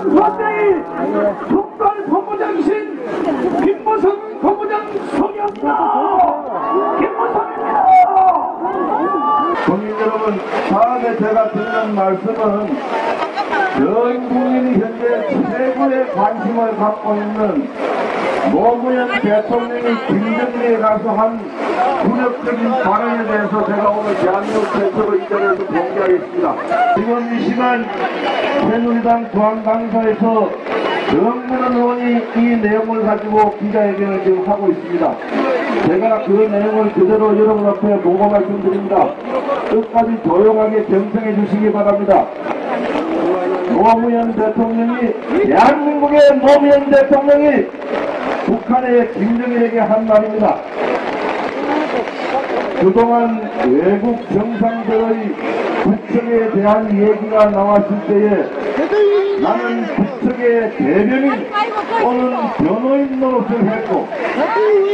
수원대의 특별 본부장이신 김무성 본부장 소개합니다. 김무성입니다. 국민 여러분, 다음에 제가 드리는 말씀은 전 국민이 현재 최고의 관심을 갖고 있는 노무현 대통령이 김정일에 가서 한 굴욕적인 발언에 대해서 제가 오늘 대한민국 최초로 이 자리에서 공개하겠습니다. 지금 이 시간 새누리당 중앙당사에서 정문원 의원이 이 내용을 가지고 기자회견을 지금 하고 있습니다. 제가 그 내용을 그대로 여러분 앞에 보고 말씀드립니다. 끝까지 조용하게 경청해 주시기 바랍니다. 노무현 대통령이 대한민국의 노무현 대통령이 북한의 김정일에게 한 말입니다. 그동안 외국 정상들의 국적에 대한 얘기가 나왔을 때에 나는 국적의 대변인 또는 변호인 노릇을 했고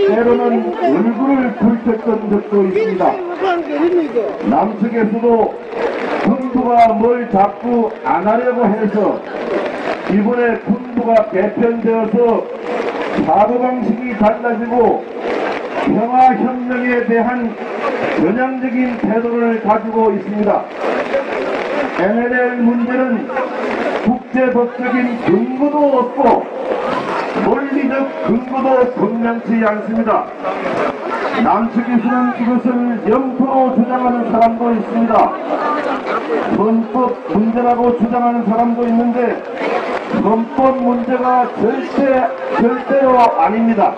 때로는 얼굴을 붉혔던 적도 있습니다. 남측에서도 군부가 뭘 자꾸 안 하려고 해서 이번에 군부가 개편되어서 사고 방식이 달라지고 평화협력에 대한 전향적인 태도를 가지고 있습니다. NLL 문제는 국제법적인 근거도 없고 논리적 근거도 분명치 않습니다. 남측에서는 이것을 영토로 주장하는 사람도 있습니다. 헌법 문제라고 주장하는 사람도 있는데 헌법 문제가 절대 절대로 아닙니다.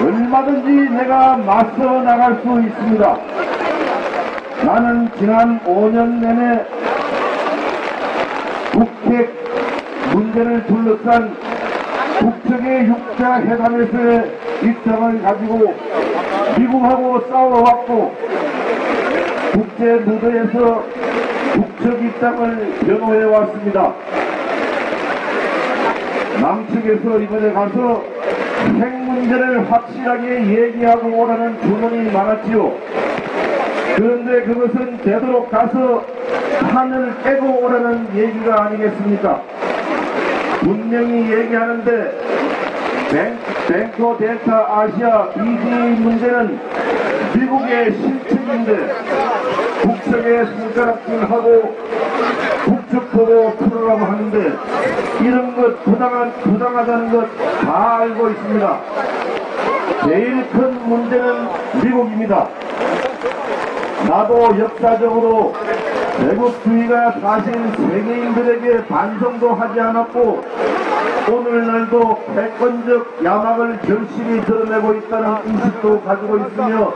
얼마든지 내가 맞서 나갈 수 있습니다. 나는 지난 5년 내내 북핵 문제를 둘러싼 북측의 육자 회담에서의 입장을 가지고 미국하고 싸워왔고 국제 무대에서 북측 입장을 변호해 왔습니다. 남측에서 이번에 가서 핵 문제를 확실하게 얘기하고 오라는 주문이 많았지요. 그런데 그것은 되도록 가서 판을 깨고 오라는 얘기가 아니겠습니까? 분명히 얘기하는데 뱅, 뱅커 델타 아시아 BDA 문제는 미국의 실책인데 북측에 손가락질하고 북측 보고 풀으라고 하는데 이런 것 부당한, 부당하다는 것 다 알고 있습니다. 제일 큰 문제는 미국입니다. 나도 역사적으로 제국주의가 사실 세계인들에게 반성도 하지 않았고 오늘날도 패권적 야망을 절실히 드러내고 있다는 인식도 가지고 있으며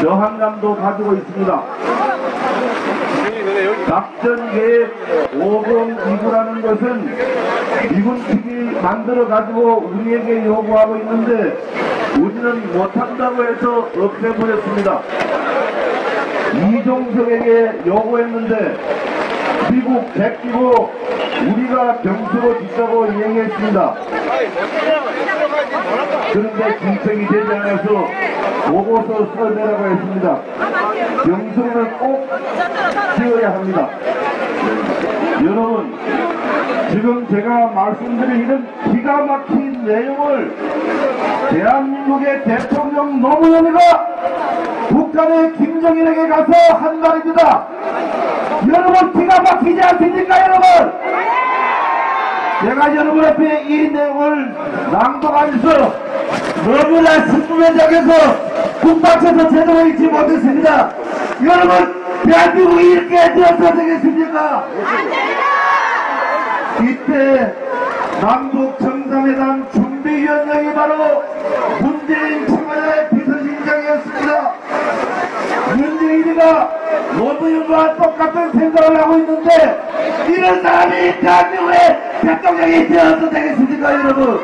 저항감도 가지고 있습니다. 작전 계획 502구라는 것은 미군 측이 만들어 가지고 우리에게 요구하고 있는데 우리는 못한다고 해서 없애버렸습니다. 이종석에게 요구했는데 미국 백기고 우리가 병수로 짓자고 얘기했습니다. 그런데 진척이 되지 않아서 보고서 써내라고 했습니다. 병수를 꼭 지어야 합니다. 여러분, 지금 제가 말씀드린 이런 기가 막힌 내용을 대한민국의 대통령 노무현이가 북한의 김정일에게 가서 한 말입니다. 여러분 기가 막히지 않습니까 여러분? 제가 여러분 앞에 이 내용을 낭독하면서 너무나 적에서 국방에서 제대로 읽지 못했습니다. 여러분 대한민국이 이렇게 되어서 되겠습니까? 이때 남북 정상회담 준비위원장이 바로 문재인 청와대 비서실장이었습니다. 문재인이가 노무현과 똑같은 생각을 하고 있는데 이런 사람이 대한민국의 대통령이 되어서 되겠습니까 여러분?